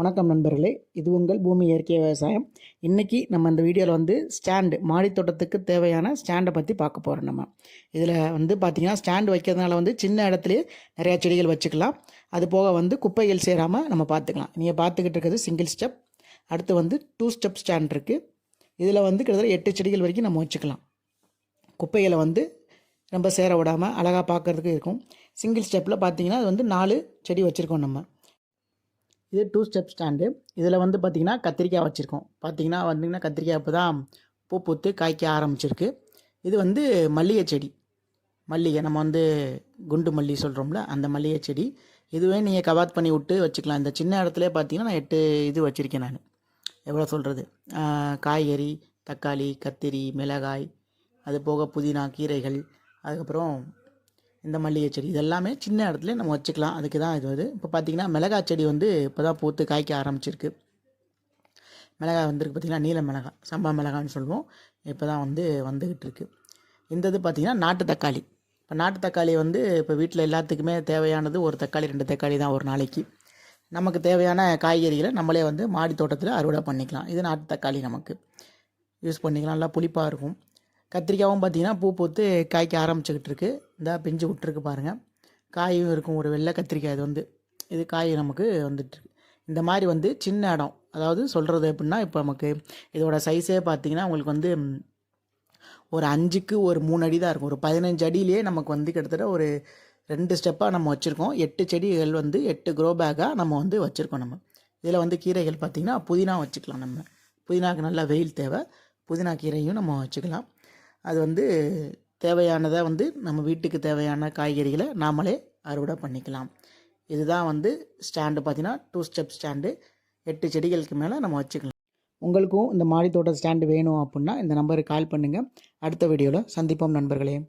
வணக்கம் நண்பர்களே இது உங்கள் பூமி இயற்கை விவசாயம். இன்றைக்கி நம்ம இந்த வீடியோவில் வந்து ஸ்டாண்டு மாடித்தோட்டத்துக்கு தேவையான ஸ்டாண்டை பற்றி பார்க்க போகிறோம் நம்ம. இதில் வந்து பார்த்திங்கன்னா ஸ்டாண்டு வைக்கிறதுனால வந்து சின்ன இடத்துலையே நிறையா செடிகள் வச்சுக்கலாம். அது போக வந்து குப்பைகள் சேராமல் நம்ம பார்த்துக்கலாம். நீங்கள் பார்த்துக்கிட்டு இருக்கிறது சிங்கிள் ஸ்டெப் அடுத்து வந்து டூ ஸ்டெப் ஸ்டாண்ட் இருக்குது இதில் வந்து கிட்டத்தட்ட எட்டு செடிகள் வரைக்கும் நம்ம வச்சுக்கலாம். குப்பைகளை வந்து ரொம்ப சேர விடாமல் அழகாக பார்க்குறதுக்கு இருக்கும். சிங்கிள் ஸ்டெப்பில் பார்த்திங்கன்னா அது வந்து நாலு செடி வச்சுருக்கோம் நம்ம. இது டூ ஸ்டெப் ஸ்டாண்டு இதில் வந்து பார்த்திங்கன்னா கத்திரிக்காய் வச்சுருக்கோம். பார்த்தீங்கன்னா வந்திங்கன்னா கத்திரிக்காய் இப்போ தான் பூ பூத்து காய்க்க ஆரம்பிச்சிருக்கு. இது வந்து மல்லிகை செடி. மல்லிகை நம்ம வந்து குண்டு மல்லி சொல்கிறோம்ல அந்த மல்லிகை செடி. இதுவே நீங்கள் கவாத் பண்ணி விட்டு வச்சுக்கலாம். இந்த சின்ன இடத்துல பார்த்தீங்கன்னா நான் எட்டு இது வச்சுருக்கேன் நான். எவ்வளோ சொல்கிறது காய்கறி தக்காளி கத்திரி மிளகாய் அது போக புதினா கீரைகள் அதுக்கப்புறம் இந்த மல்லிகை செடி. இதெல்லாமே சின்ன இடத்துல நம்ம வச்சுக்கலாம். அதுக்கு தான் இது வந்து. இப்போ பார்த்திங்கன்னா மிளகாய் செடி வந்து இப்போ தான் பூத்து காய்க்க ஆரம்பிச்சிருக்கு. மிளகாய் வந்துருக்கு பார்த்திங்கன்னா நீல மிளகாய் சம்பா மிளகான்னு சொல்லுவோம். இப்போ தான் வந்து வந்துக்கிட்டு இருக்குது இந்த இது பார்த்திங்கன்னா நாட்டு தக்காளி. இப்போ நாட்டு தக்காளி வந்து இப்போ வீட்டில் எல்லாத்துக்குமே தேவையானது ஒரு தக்காளி ரெண்டு தக்காளி தான் ஒரு நாளைக்கு. நமக்கு தேவையான காய்கறிகளை நம்மளே வந்து மாடி தோட்டத்தில் அறுவடை பண்ணிக்கலாம். இது நாட்டு தக்காளி நமக்கு. யூஸ் பண்ணிக்கலாம். நல்லா புளிப்பாக இருக்கும். கத்திரிக்காயும் பார்த்தீங்கன்னா பூ பூத்து காய்க்க ஆரம்பிச்சுக்கிட்டு இருக்குது இந்த பிஞ்சு விட்டுருக்கு பாருங்கள் காயும் இருக்கும். ஒரு வெள்ளை கத்திரிக்காய் இது வந்து. இது காய் நமக்கு வந்துட்டுருக்கு. இந்த மாதிரி வந்து சின்ன இடம். அதாவது சொல்கிறது எப்படின்னா இப்போ நமக்கு இதோட சைஸே பார்த்தீங்கன்னா உங்களுக்கு வந்து ஒரு அஞ்சுக்கு ஒரு மூணு அடி தான் இருக்கும். ஒரு பதினஞ்சு அடியிலே நமக்கு வந்து கிட்டத்தட்ட ஒரு ரெண்டு ஸ்டெப்பாக நம்ம வச்சுருக்கோம். எட்டு செடிகள் வந்து எட்டு க்ரோ பேக்காக நம்ம வந்து வச்சுருக்கோம் நம்ம. இதில் வந்து கீரைகள் பார்த்திங்கன்னா புதினா வச்சுக்கலாம் நம்ம. புதினாக்கு நல்லா வெயில் தேவை. புதினா கீரையும் நம்ம வச்சுக்கலாம். அது வந்து தேவையானதை வந்து நம்ம வீட்டுக்கு தேவையான காய்கறிகளை நாமளே அறுவடை பண்ணிக்கலாம். இதுதான் வந்து ஸ்டாண்டு பார்த்தீங்கன்னா டூ ஸ்டெப் ஸ்டாண்டு. எட்டு செடிகளுக்கு மேலே நம்ம வச்சுக்கலாம். உங்களுக்கும் இந்த மாடி தோட்ட ஸ்டாண்டு வேணும் அப்படின்னா இந்த நம்பருக்கு கால் பண்ணுங்கள் அடுத்த வீடியோவில் சந்திப்போம் நண்பர்களே.